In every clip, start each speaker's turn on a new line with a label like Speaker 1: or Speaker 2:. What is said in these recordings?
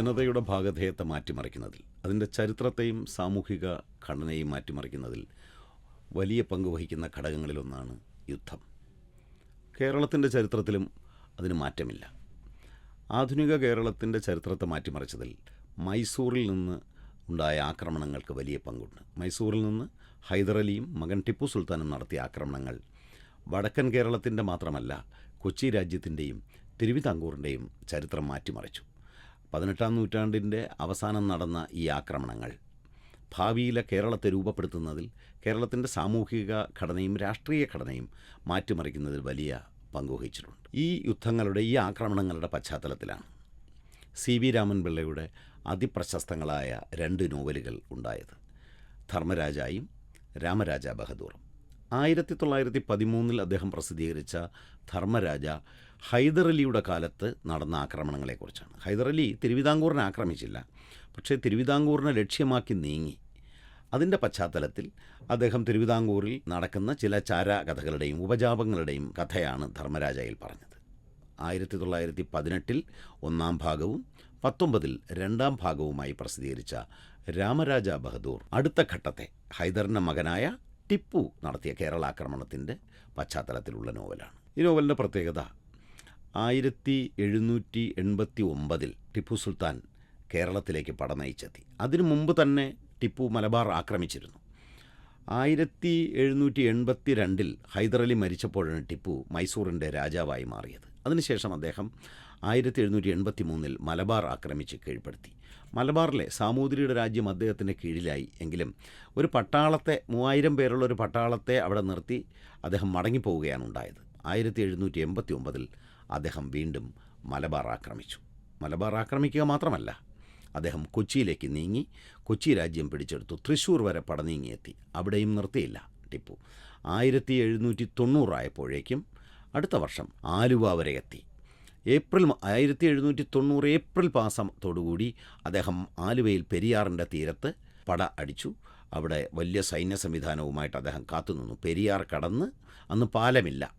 Speaker 1: ജനതയുടെ ഭാഗധേയത്തെ മാറ്റിമറിക്കുന്നതിൽ അതിന്റെ ചരിത്രത്തെയും സാമൂഹിക ഘടനയെയും മാറ്റിമറിക്കുന്നതിൽ വലിയ പങ്ക് വഹിക്കുന്ന ഘടകങ്ങളിലൊന്നാണ് യുദ്ധം. കേരളത്തിന്റെ ചരിത്രത്തിലും അതിന് മാറ്റമില്ല. ആധുനിക കേരളത്തിന്റെ ചരിത്രത്തെ മാറ്റിമറിച്ചതിൽ മൈസൂറിൽ നിന്ന് ഉണ്ടായ ആക്രമണങ്ങൾക്ക് വലിയ പങ്കുണ്ട്. മൈസൂറിൽ നിന്ന് ഹൈദരലിയും മകൻ ടിപ്പു സുൽത്താനും നടത്തിയ ആക്രമണങ്ങൾ വടക്കൻ കേരളത്തിന്റെ മാത്രമല്ല കൊച്ചി രാജ്യത്തിന്റെയും തിരുവിതാംകൂറിന്റെയും ചരിത്രം മാറ്റിമറിച്ചു. പതിനെട്ടാം നൂറ്റാണ്ടിന്റെ അവസാനം നടന്ന ഈ ആക്രമണങ്ങൾ ഭാവിയിലെ കേരളത്തെ രൂപപ്പെടുത്തുന്നതിൽ കേരളത്തിന്റെ സാമൂഹിക ഘടനയും രാഷ്ട്രീയ ഘടനയും മാറ്റിമറിക്കുന്നതിൽ വലിയ പങ്കുവഹിച്ചിട്ടുണ്ട് ഈ യുദ്ധങ്ങളുടെ ഈ ആക്രമണങ്ങളുടെ പശ്ചാത്തലത്തിലാണ് സി വി രാമൻപിള്ളയുടെ അതിപ്രശസ്തങ്ങളായ രണ്ട് നോവലുകൾ ഉണ്ടായത്. ധർമ്മരാജായും രാമരാജ ബഹദൂറും. ആയിരത്തി തൊള്ളായിരത്തി പതിമൂന്നിൽ അദ്ദേഹം പ്രസിദ്ധീകരിച്ച ധർമ്മരാജ ഹൈദറലിയുടെ കാലത്ത് നടന്ന ആക്രമണങ്ങളെക്കുറിച്ചാണ്. ഹൈദറലി തിരുവിതാംകൂറിനെ ആക്രമിച്ചില്ല. പക്ഷേ തിരുവിതാംകൂറിനെ ലക്ഷ്യമാക്കി നീങ്ങി. അതിന്റെ പശ്ചാത്തലത്തിൽ അദ്ദേഹം തിരുവിതാംകൂറിൽ നടക്കുന്ന ചില ചാരാകഥകളുടെയും ഉപജാപങ്ങളുടെയും കഥയാണ് ധർമ്മരാജയിൽ പറഞ്ഞത്. ആയിരത്തി തൊള്ളായിരത്തി പതിനെട്ടിൽ ഒന്നാം ഭാഗവും പത്തൊമ്പതിൽ രണ്ടാം ഭാഗവുമായി പ്രസിദ്ധീകരിച്ച രാമരാജ ബഹദൂർ അടുത്ത ഘട്ടത്തെ ഹൈദറിന്റെ മകനായ ടിപ്പു നടത്തിയ കേരള ആക്രമണത്തിന്റെ പശ്ചാത്തലത്തിലുള്ള നോവലാണ്. ഈ നോവലിന്റെ പ്രത്യേകത ആയിരത്തി എഴുന്നൂറ്റി എൺപത്തി ഒമ്പതിൽ ടിപ്പു സുൽത്താൻ കേരളത്തിലേക്ക് പടനയിച്ചെത്തി. അതിനു മുമ്പ് തന്നെ ടിപ്പു മലബാർ ആക്രമിച്ചിരുന്നു. ആയിരത്തി എഴുന്നൂറ്റി എൺപത്തി രണ്ടിൽ ഹൈദരലി മരിച്ചപ്പോഴാണ് ടിപ്പു മൈസൂറിന്റെ രാജാവായി മാറിയത്. അതിനുശേഷം അദ്ദേഹം ആയിരത്തി എഴുന്നൂറ്റി എൺപത്തി മൂന്നിൽ മലബാർ ആക്രമിച്ച് കീഴ്പ്പെടുത്തി. മലബാറിലെ സാമൂതിരിയുടെ രാജ്യം അദ്ദേഹത്തിന്റെ കീഴിലായി. എങ്കിലും ഒരു പട്ടാളത്തെ മൂവായിരം പേരുള്ള ഒരു പട്ടാളത്തെ അവിടെ നിർത്തി അദ്ദേഹം മടങ്ങിപ്പോവുകയാണ് ഉണ്ടായത്. ആയിരത്തി എഴുന്നൂറ്റി എൺപത്തി ഒമ്പതിൽ അദ്ദേഹം വീണ്ടും മലബാർ ആക്രമിച്ചു. മലബാർ ആക്രമിക്കുക മാത്രമല്ല അദ്ദേഹം കൊച്ചിയിലേക്ക് നീങ്ങി കൊച്ചി രാജ്യം പിടിച്ചെടുത്തു. തൃശ്ശൂർ വരെ പടനീങ്ങിയെത്തി. അവിടെയും നിർത്തിയില്ല ടിപ്പു. ആയിരത്തി എഴുന്നൂറ്റി തൊണ്ണൂറായപ്പോഴേക്കും അടുത്ത വർഷം ആലുവ വരെ എത്തി. ഏപ്രിൽ ആയിരത്തി എഴുന്നൂറ്റി തൊണ്ണൂറ് ഏപ്രിൽ മാസത്തോടുകൂടി അദ്ദേഹം ആലുവയിൽ പെരിയാറിന്റെ തീരത്ത് പട അടിച്ചു. അവിടെ വലിയ സൈന്യ സംവിധാനവുമായിട്ട് അദ്ദേഹം കാത്തുനിന്നു പെരിയാർ കടന്ന് അന്ന് പാലമില്ല.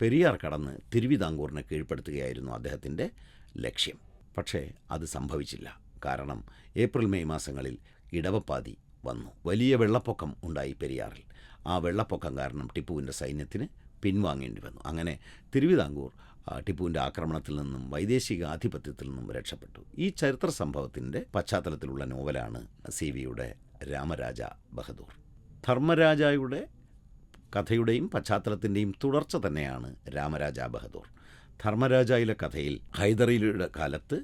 Speaker 1: പെരിയാർ കടന്ന് തിരുവിതാംകൂറിനെ കീഴ്പ്പെടുത്തുകയായിരുന്നു അദ്ദേഹത്തിന്റെ ലക്ഷ്യം. പക്ഷേ അത് സംഭവിച്ചില്ല. കാരണം ഏപ്രിൽ മെയ് മാസങ്ങളിൽ ഇടവപ്പാതി വന്നു. വലിയ വെള്ളപ്പൊക്കം ഉണ്ടായി പെരിയാറിൽ. ആ വെള്ളപ്പൊക്കം കാരണം ടിപ്പുവിന്റെ സൈന്യത്തിന് പിൻവാങ്ങേണ്ടി വന്നു. അങ്ങനെ തിരുവിതാംകൂർ ടിപ്പുവിന്റെ ആക്രമണത്തിൽ നിന്നും വൈദേശിക ആധിപത്യത്തിൽ നിന്നും രക്ഷപ്പെട്ടു. ഈ ചരിത്ര സംഭവത്തിന്റെ പശ്ചാത്തലത്തിലുള്ള നോവലാണ് സി വിയുടെ രാമരാജ ബഹദൂർ. ധർമ്മരാജയുടെ കഥയുടെയും പശ്ചാത്തലത്തിന്റെയും തുടർച്ച തന്നെയാണ് രാമരാജ ബഹദൂർ. ധർമ്മരാജയിലെ കഥയിൽ ഹൈദറിയുടെ കാലത്ത്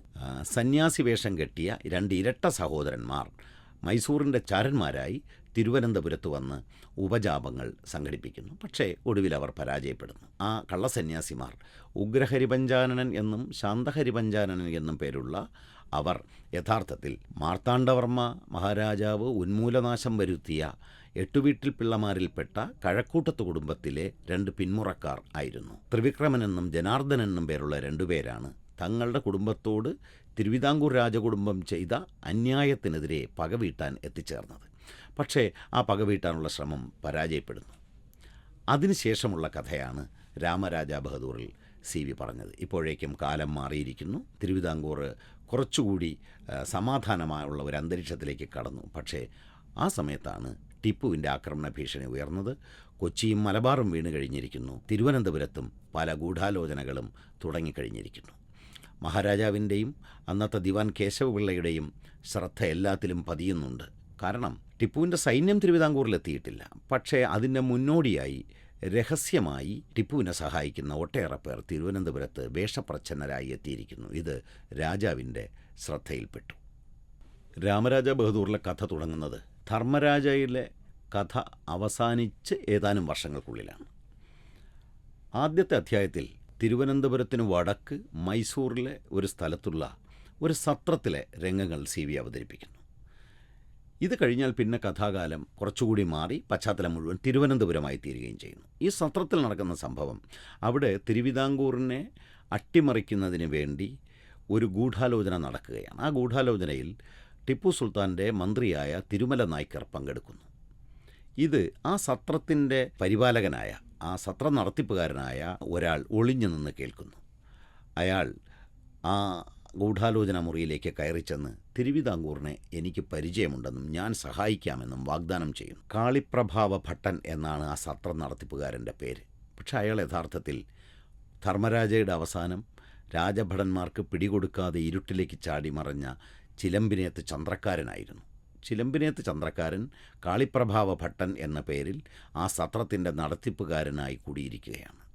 Speaker 1: സന്യാസി വേഷം കെട്ടിയ രണ്ട് ഇരട്ട സഹോദരന്മാർ മൈസൂറിന്റെ ചാരന്മാരായി തിരുവനന്തപുരത്ത് വന്ന് ഉപജാപങ്ങൾ സംഘടിപ്പിക്കുന്നു. പക്ഷേ ഒടുവിൽ അവർ പരാജയപ്പെടുന്നു. ആ കള്ളസന്യാസിമാർ ഉഗ്രഹരിപഞ്ചാനനൻ എന്നും ശാന്തഹരിപഞ്ചാനനൻ എന്നും പേരുള്ള അവർ യഥാർത്ഥത്തിൽ മാർത്താണ്ഡവർമ്മ മഹാരാജാവ് ഉന്മൂലനാശം വരുത്തിയ എട്ടുവീട്ടിൽ പിള്ളമാരിൽപ്പെട്ട കഴക്കൂട്ടത്ത് കുടുംബത്തിലെ രണ്ട് പിന്മുറക്കാർ ആയിരുന്നു. ത്രിവിക്രമനെന്നും ജനാർദ്ദനെന്നും പേരുള്ള രണ്ടുപേരാണ് തങ്ങളുടെ കുടുംബത്തോട് തിരുവിതാംകൂർ രാജകുടുംബം ചെയ്ത അന്യായത്തിനെതിരെ പകവീട്ടാൻ എത്തിച്ചേർന്നത്. പക്ഷേ ആ പകവീട്ടാനുള്ള ശ്രമം പരാജയപ്പെടുന്നു. അതിനുശേഷമുള്ള കഥയാണ് രാമരാജ ബഹദൂറിൽ സി വി പറഞ്ഞത്. ഇപ്പോഴേക്കും കാലം മാറിയിരിക്കുന്നു. തിരുവിതാംകൂർ കുറച്ചുകൂടി സമാധാനമായുള്ള ഒരു അന്തരീക്ഷത്തിലേക്ക് കടന്നു. പക്ഷേ ആ സമയത്താണ് ടിപ്പുവിന്റെ ആക്രമണ ഭീഷണി ഉയർന്നത്. കൊച്ചിയും മലബാറും വീണ് കഴിഞ്ഞിരിക്കുന്നു. തിരുവനന്തപുരത്തും പല ഗൂഢാലോചനകളും തുടങ്ങിക്കഴിഞ്ഞിരിക്കുന്നു. മഹാരാജാവിന്റെയും അന്നത്തെ ദിവാൻ കേശവപിള്ളയുടെയും ശ്രദ്ധ എല്ലാത്തിലും പതിയുന്നുണ്ട്. കാരണം ടിപ്പുവിന്റെ സൈന്യം തിരുവിതാംകൂറിലെത്തിയിട്ടില്ല. പക്ഷേ അതിന്റെ മുന്നോടിയായി രഹസ്യമായി ടിപ്പുവിനെ സഹായിക്കുന്ന ഒട്ടേറെ പേർ തിരുവനന്തപുരത്ത് വേഷപ്രച്ഛന്നരായി എത്തിയിരിക്കുന്നു. ഇത് രാജാവിന്റെ ശ്രദ്ധയിൽപ്പെട്ടു. രാമരാജ ബഹദൂറിലെ കഥ തുടങ്ങുന്നത് ധർമ്മരാജയിലെ കഥ അവസാനിച്ച് ഏതാനും വർഷങ്ങൾക്കുള്ളിലാണ്. ആദ്യത്തെ അധ്യായത്തിൽ തിരുവനന്തപുരത്തിന് വടക്ക് മൈസൂറിലെ ഒരു സ്ഥലത്തുള്ള ഒരു സത്രത്തിലെ രംഗങ്ങൾ സി അവതരിപ്പിക്കുന്നു. ഇത് കഴിഞ്ഞാൽ പിന്നെ കഥാകാലം കുറച്ചുകൂടി മാറി പശ്ചാത്തലം മുഴുവൻ തിരുവനന്തപുരമായി തീരുകയും ചെയ്യുന്നു. ഈ സത്രത്തിൽ നടക്കുന്ന സംഭവം അവിടെ തിരുവിതാംകൂറിനെ അട്ടിമറിക്കുന്നതിന് വേണ്ടി ഒരു ഗൂഢാലോചന നടക്കുകയാണ്. ആ ഗൂഢാലോചനയിൽ ടിപ്പു സുൽത്താന്റെ മന്ത്രിയായ തിരുമല നായ്ക്കർ പങ്കെടുക്കുന്നു. ഇത് ആ സത്രത്തിന്റെ പരിപാലകനായ ആ സത്രം നടത്തിപ്പുകാരനായ ഒരാൾ ഒളിഞ്ഞു നിന്ന് കേൾക്കുന്നു. അയാൾ ആ ഗൂഢാലോചന മുറിയിലേക്ക് കയറിച്ചെന്ന് തിരുവിതാംകൂറിനെ എനിക്ക് പരിചയമുണ്ടെന്നും ഞാൻ സഹായിക്കാമെന്നും വാഗ്ദാനം ചെയ്യുന്നു. കാളിപ്രഭാവ ഭട്ടൻ എന്നാണ് ആ സത്ര നടത്തിപ്പുകാരന്റെ പേര്. പക്ഷെ അയാൾ യഥാർത്ഥത്തിൽ ധർമ്മരാജയുടെ അവസാനം രാജഭടന്മാർക്ക് പിടികൊടുക്കാതെ ഇരുട്ടിലേക്ക് ചാടി മറഞ്ഞ ചിലമ്പിനേത്ത് ചന്ദ്രക്കാരനായിരുന്നു. ചിലമ്പിനേത്ത് ചന്ദ്രക്കാരൻ കാളിപ്രഭാവ ഭട്ടൻ എന്ന പേരിൽ ആ സത്രത്തിന്റെ നടത്തിപ്പുകാരനായി കൂടിയിരിക്കുകയാണ്.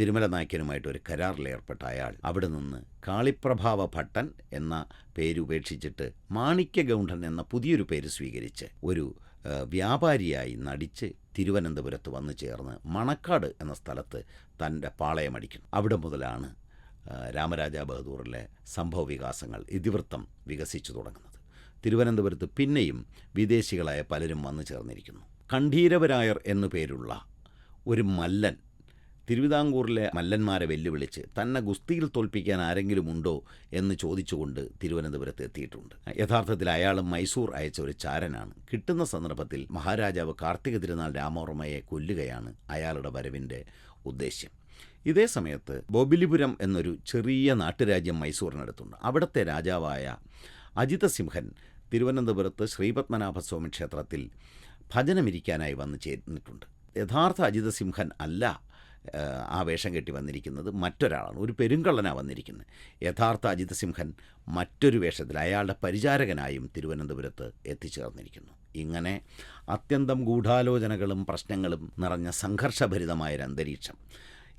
Speaker 1: തിരുമല നായ്ക്കനുമായിട്ട് ഒരു കരാറിലേർപ്പെട്ട അയാൾ അവിടെ നിന്ന് കാളിപ്രഭാവ ഭട്ടൻ എന്ന പേരുപേക്ഷിച്ചിട്ട് മാണിക്യ ഗൗണ്ടൻ എന്ന പുതിയൊരു പേര് സ്വീകരിച്ച് ഒരു വ്യാപാരിയായി നടിച്ച് തിരുവനന്തപുരത്ത് വന്നു ചേർന്ന് മണക്കാട് എന്ന സ്ഥലത്ത് തന്റെ പാളയമടിക്കുന്നു അവിടെ മുതലാണ് രാമരാജ ബഹദൂറിലെ സംഭവ വികാസങ്ങൾ ഇതിവൃത്തം വികസിച്ചു തുടങ്ങുന്നത്. തിരുവനന്തപുരത്ത് പിന്നെയും വിദേശികളായ പലരും വന്നു ചേർന്നിരിക്കുന്നു. കണ്ഠീരവരായർ എന്നു പേരുള്ള ഒരു മല്ലൻ തിരുവിതാംകൂറിലെ മല്ലന്മാരെ വെല്ലുവിളിച്ച് തന്നെ ഗുസ്തിയിൽ തോൽപ്പിക്കാൻ ആരെങ്കിലും ഉണ്ടോ എന്ന് ചോദിച്ചുകൊണ്ട് തിരുവനന്തപുരത്ത് എത്തിയിട്ടുണ്ട്. യഥാർത്ഥത്തിൽ അയാളും മൈസൂർ അയച്ച ഒരു ചാരനാണ്. കിട്ടുന്ന സന്ദർഭത്തിൽ മഹാരാജാവ് കാർത്തിക തിരുനാൾ രാമവർമ്മയെ കൊല്ലുകയാണ് അയാളുടെ വരവിന്റെ ഉദ്ദേശ്യം. ഇതേ സമയത്ത് ബോബിലിപുരം എന്നൊരു ചെറിയ നാട്ടുരാജ്യം മൈസൂറിനടുത്തുണ്ട്. അവിടുത്തെ രാജാവായ അജിതസിംഹൻ തിരുവനന്തപുരത്ത് ശ്രീപത്മനാഭസ്വാമി ക്ഷേത്രത്തിൽ ഭജനമിരിക്കാനായി വന്നു ചേർന്നിട്ടുണ്ട്. യഥാർത്ഥ അജിതസിംഹൻ അല്ല ആ, വേഷം കെട്ടി വന്നിരിക്കുന്നത് മറ്റൊരാളാണ് ഒരു പെരുങ്കള്ളനാണ് വന്നിരിക്കുന്നത്. യഥാർത്ഥ അജിത് സിംഹൻ മറ്റൊരു വേഷത്തിൽ അയാളുടെ പരിചാരകനായും തിരുവനന്തപുരത്ത് എത്തിച്ചേർന്നിരിക്കുന്നു. ഇങ്ങനെ അത്യന്തം ഗൂഢാലോചനകളും പ്രശ്നങ്ങളും നിറഞ്ഞ സംഘർഷഭരിതമായൊരു അന്തരീക്ഷം.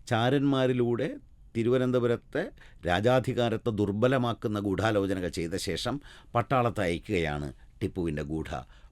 Speaker 1: ചാരന്മാരിലൂടെ തിരുവനന്തപുരത്തെ രാജാധികാരത്തെ ദുർബലമാക്കുന്ന ഗൂഢാലോചനകൾ ചെയ്ത ശേഷം പട്ടാളത്ത് അയക്കുകയാണ് ടിപ്പുവിന്റെ ഗൂഢ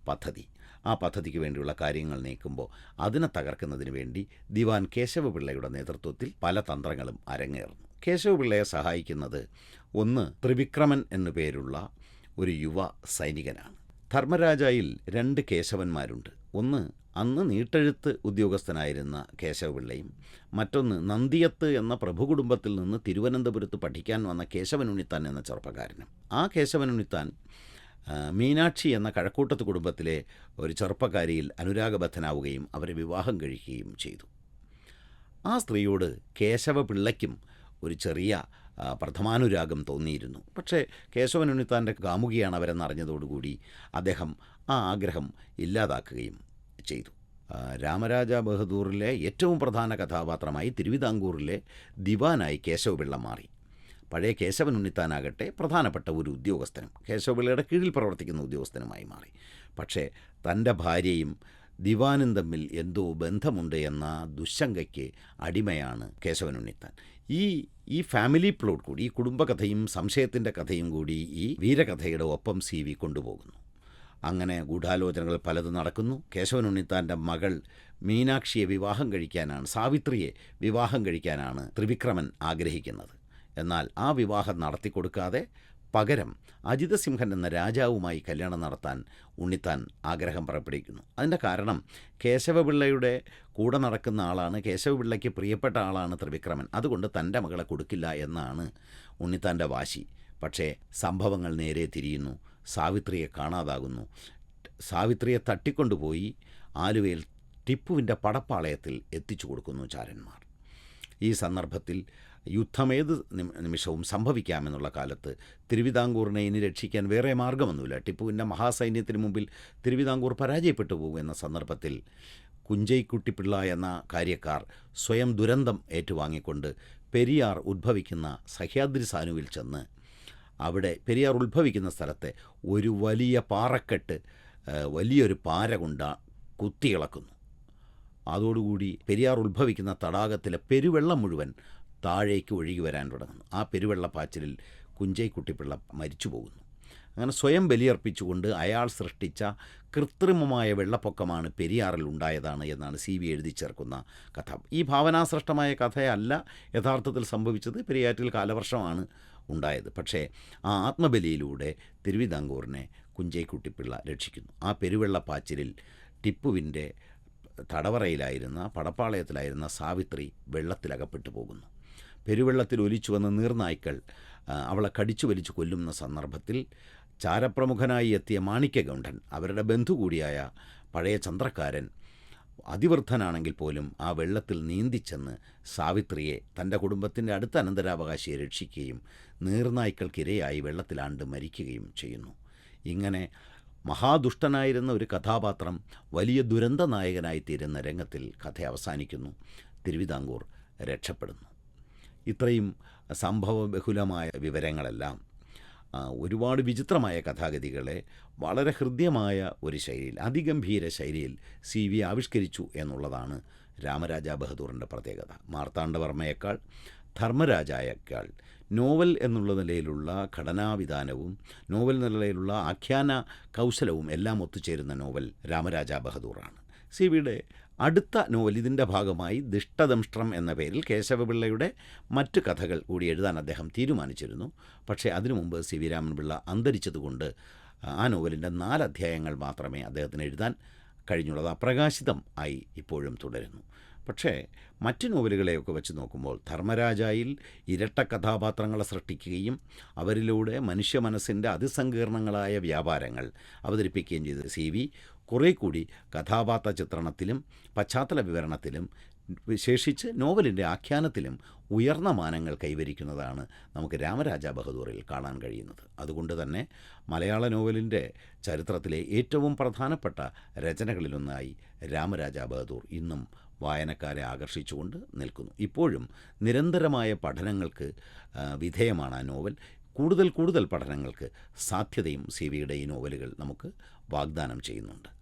Speaker 1: പദ്ധതി ആ പദ്ധതിക്ക് വേണ്ടിയുള്ള കാര്യങ്ങൾ നീക്കുമ്പോൾ അതിനെ തകർക്കുന്നതിന് വേണ്ടി ദിവാൻ കേശവപിള്ളയുടെ നേതൃത്വത്തിൽ പല തന്ത്രങ്ങളും അരങ്ങേറുന്നു. കേശവപിള്ളയെ സഹായിക്കുന്നത് ഒന്ന് ത്രിവിക്രമൻ എന്നു പേരുള്ള ഒരു യുവ സൈനികനാണ്. ധർമ്മരാജയിൽ രണ്ട് കേശവന്മാരുണ്ട്. ഒന്ന് അന്ന് നീട്ടെഴുത്ത് ഉദ്യോഗസ്ഥനായിരുന്ന കേശവപിള്ളയും മറ്റൊന്ന് നന്ദിയത്ത് എന്ന പ്രഭുകുടുംബത്തിൽ നിന്ന് തിരുവനന്തപുരത്ത് പഠിക്കാൻ വന്ന കേശവനുണ്ണിത്താൻ എന്ന ചെറുപ്പക്കാരനും. ആ ആ, മീനാക്ഷി എന്ന കഴക്കൂട്ടത്ത് കുടുംബത്തിലെ ഒരു ചെറുപ്പക്കാരിയിൽ അനുരാഗബദ്ധനാവുകയും അവരെ വിവാഹം കഴിക്കുകയും ചെയ്തു. ആ സ്ത്രീയോട് കേശവ പിള്ളയ്ക്കും ഒരു ചെറിയ പ്രഥമാനുരാഗം തോന്നിയിരുന്നു. പക്ഷേ കേശവൻ ഉണ്ണിത്താന്റെ കാമുകിയാണ് അവരെന്നറിഞ്ഞതോടുകൂടി അദ്ദേഹം ആ ആഗ്രഹം ഇല്ലാതാക്കുകയും ചെയ്തു. രാമരാജ ബഹദൂറിലെ ഏറ്റവും പ്രധാന കഥാപാത്രമായി തിരുവിതാംകൂറിലെ ദിവാനായി കേശവപിള്ള മാറി. പഴയ കേശവൻ ഉണ്ണിത്താനാകട്ടെ പ്രധാനപ്പെട്ട ഒരു ഉദ്യോഗസ്ഥനും കേശവപിള്ളയുടെ കീഴിൽ പ്രവർത്തിക്കുന്ന ഉദ്യോഗസ്ഥനുമായി മാറി. പക്ഷേ തന്റെ ഭാര്യയും ദിവാനും തമ്മിൽ എന്തോ ബന്ധമുണ്ട് എന്ന ദുശങ്കയ്ക്ക് അടിമയാണ് കേശവൻ ഉണ്ണിത്താൻ ഈ ഈ ഫാമിലി പ്ലോട്ട് കൂടി ഈ കുടുംബകഥയും സംശയത്തിന്റെ കഥയും കൂടി ഈ വീരകഥയുടെ ഒപ്പം സി വി കൊണ്ടുപോകുന്നു. അങ്ങനെ ഗൂഢാലോചനകൾ പലതും നടക്കുന്നു. കേശവൻ ഉണ്ണിത്താന്റെ മകൾ മീനാക്ഷിയെ വിവാഹം കഴിക്കാനാണ് സാവിത്രിയെ വിവാഹം കഴിക്കാനാണ് ത്രിവിക്രമൻ ആഗ്രഹിക്കുന്നത്. എന്നാൽ ആ വിവാഹം നടത്തിക്കൊടുക്കാതെ പകരം അജിതസിംഹൻ എന്ന രാജാവുമായി കല്യാണം നടത്താൻ ഉണ്ണിത്താൻ ആഗ്രഹം പുറപ്പെടുവിക്കുന്നു. അതിന്റെ കാരണം കേശവപിള്ളയുടെ കൂടെ നടക്കുന്ന ആളാണ് കേശവപിള്ളയ്ക്ക് പ്രിയപ്പെട്ട ആളാണ് ത്രിവിക്രമൻ. അതുകൊണ്ട് തന്റെ മകളെ കൊടുക്കില്ല എന്നാണ് ഉണ്ണിത്താന്റെ വാശി. പക്ഷേ സംഭവങ്ങൾ നേരെ തിരിയുന്നു സാവിത്രിയെ കാണാതാകുന്നു. സാവിത്രിയെ തട്ടിക്കൊണ്ടുപോയി ആലുവയിൽ ടിപ്പുവിന്റെ പടപ്പാളയത്തിൽ എത്തിച്ചു കൊടുക്കുന്നു ചാരന്മാർ. ഈ സന്ദർഭത്തിൽ യുദ്ധമേത് നിമ- നിമിഷവും സംഭവിക്കാമെന്നുള്ള കാലത്ത് തിരുവിതാംകൂറിനെ ഇനി രക്ഷിക്കാൻ വേറെ മാർഗമൊന്നുമില്ല. ടിപ്പുവിന്റെ മഹാസൈന്യത്തിന് മുമ്പിൽ തിരുവിതാംകൂർ പരാജയപ്പെട്ടു പോകും എന്ന സന്ദർഭത്തിൽ കുഞ്ചൈക്കുട്ടിപ്പിള്ള എന്ന കാര്യക്കാർ സ്വയം ദുരന്തം ഏറ്റുവാങ്ങിക്കൊണ്ട് പെരിയാർ ഉദ്ഭവിക്കുന്ന സഹ്യാദ്രി സാനുവിൽ ചെന്ന് അവിടെ പെരിയാർ ഉത്ഭവിക്കുന്ന സ്ഥലത്തെ ഒരു വലിയ പാറക്കെട്ട് വലിയൊരു പാര കൊണ്ട കുത്തിയിളക്കുന്നു. അതോടുകൂടി പെരിയാർ ഉത്ഭവിക്കുന്ന തടാകത്തിലെ പെരുവെള്ളം മുഴുവൻ താഴേക്ക് ഒഴുകി വരാൻ തുടങ്ങുന്നു. ആ പെരുവെള്ളപ്പാച്ചിലിൽ കുഞ്ചൈക്കുട്ടിപ്പിള്ള മരിച്ചു പോകുന്നു. അങ്ങനെ സ്വയം ബലിയർപ്പിച്ചുകൊണ്ട് അയാൾ സൃഷ്ടിച്ച കൃത്രിമമായ വെള്ളപ്പൊക്കമാണ് പെരിയാറിൽ ഉണ്ടായതാണ് എന്നാണ് സി വി എഴുതി ചേർക്കുന്ന കഥ. ഈ ഭാവനാസൃഷ്ടമായ കഥയല്ല യഥാർത്ഥത്തിൽ സംഭവിച്ചത്. പെരിയാറ്റിൽ കാലവർഷമാണ് ഉണ്ടായത്. പക്ഷേ ആ ആത്മബലിയിലൂടെ തിരുവിതാംകൂറിനെ കുഞ്ചൈക്കുട്ടിപ്പിള്ള രക്ഷിക്കുന്നു. ആ പെരുവെള്ളപ്പാച്ചിലിൽ ടിപ്പുവിന്റെ തടവറയിലായിരുന്ന പടപ്പാളയത്തിലായിരുന്ന സാവിത്രി വെള്ളത്തിലകപ്പെട്ടു പോകുന്നു. പെരുവെള്ളത്തിൽ ഒലിച്ചു വന്ന നീർനായ്ക്കൾ അവളെ കടിച്ചു വലിച്ചു കൊല്ലുന്ന സന്ദർഭത്തിൽ ചാരപ്രമുഖനായി എത്തിയ മാണിക്യഗൗണ്ഠൻ അവരുടെ ബന്ധു കൂടിയായ പഴയ ചന്ദ്രക്കാരൻ അതിവൃദ്ധനാണെങ്കിൽ പോലും ആ വെള്ളത്തിൽ നീന്തിച്ചെന്ന് സാവിത്രിയെ തന്റെ കുടുംബത്തിന്റെ അടുത്ത അനന്തരാവകാശിയെ രക്ഷിക്കുകയും നീർനായ്ക്കൾക്കിരയായി വെള്ളത്തിലാണ്ട് മരിക്കുകയും ചെയ്യുന്നു. ഇങ്ങനെ മഹാദുഷ്ടനായിരുന്ന ഒരു കഥാപാത്രം വലിയ ദുരന്ത നായകനായി തീരുന്ന രംഗത്തിൽ കഥ അവസാനിക്കുന്നു. തിരുവിതാംകൂർ രക്ഷപ്പെടുന്നു. ഇത്രയും സംഭവബഹുലമായ വിവരങ്ങളെല്ലാം ഒരുപാട് വിചിത്രമായ കഥാഗതികളെ വളരെ ഹൃദ്യമായ ഒരു ശൈലിയിൽ അതിഗംഭീര ശൈലിയിൽ സി വി ആവിഷ്കരിച്ചു എന്നുള്ളതാണ് രാമരാജ ബഹദൂറിന്റെ പ്രത്യേകത. മാർത്താണ്ഡവർമ്മയേക്കാൾ ധർമ്മരാജായേക്കാൾ നോവൽ എന്നുള്ള നിലയിലുള്ള ഘടനാവിധാനവും നോവൽ നിലയിലുള്ള ആഖ്യാന കൗശലവും എല്ലാം ഒത്തുചേരുന്ന നോവൽ രാമരാജ ബഹദൂറാണ്. സി വിയുടെ അടുത്ത നോവൽ ഇതിന്റെ ഭാഗമായി ദിഷ്ടദംഷ്ട്രം എന്ന പേരിൽ കേശവപിള്ളയുടെ മറ്റ് കഥകൾ കൂടി എഴുതാൻ അദ്ദേഹം തീരുമാനിച്ചിരുന്നു. പക്ഷേ അതിനു മുമ്പ് സി വി രാമൻപിള്ള അന്തരിച്ചതുകൊണ്ട് ആ നോവലിന്റെ നാല് അധ്യായങ്ങൾ മാത്രമേ അദ്ദേഹത്തിന് എഴുതാൻ കഴിഞ്ഞുള്ളത് അപ്രകാശിതം ആയി ഇപ്പോഴും തുടരുന്നു. പക്ഷേ മറ്റ് നോവലുകളെയൊക്കെ വെച്ച് നോക്കുമ്പോൾ ധർമ്മരാജായിൽ ഇരട്ട കഥാപാത്രങ്ങളെ സൃഷ്ടിക്കുകയും അവരിലൂടെ മനുഷ്യ മനസ്സിന്റെ അതിസങ്കീർണങ്ങളായ വ്യാപാരങ്ങൾ അവതരിപ്പിക്കുകയും ചെയ്ത സി വി കുറേ കൂടി കഥാപാത്ര ചിത്രണത്തിലും പശ്ചാത്തല വിവരണത്തിലും വിശേഷിച്ച് നോവലിന്റെ ആഖ്യാനത്തിലും ഉയർന്ന മാനങ്ങൾ കൈവരിക്കുന്നതാണ് നമുക്ക് രാമരാജ ബഹദൂറിൽ കാണാൻ കഴിയുന്നത്. അതുകൊണ്ട് തന്നെ മലയാള നോവലിന്റെ ചരിത്രത്തിലെ ഏറ്റവും പ്രധാനപ്പെട്ട രചനകളിലൊന്നായി രാമരാജ ബഹദൂർ ഇന്നും വായനക്കാരെ ആകർഷിച്ചുകൊണ്ട് നിൽക്കുന്നു. ഇപ്പോഴും നിരന്തരമായ പഠനങ്ങൾക്ക് വിധേയമാണ് ആ നോവൽ. കൂടുതൽ കൂടുതൽ പഠനങ്ങൾക്ക് സാധ്യതയും സി വിയുടെ ഈ നോവലുകൾ നമുക്ക് വാഗ്ദാനം ചെയ്യുന്നുണ്ട്.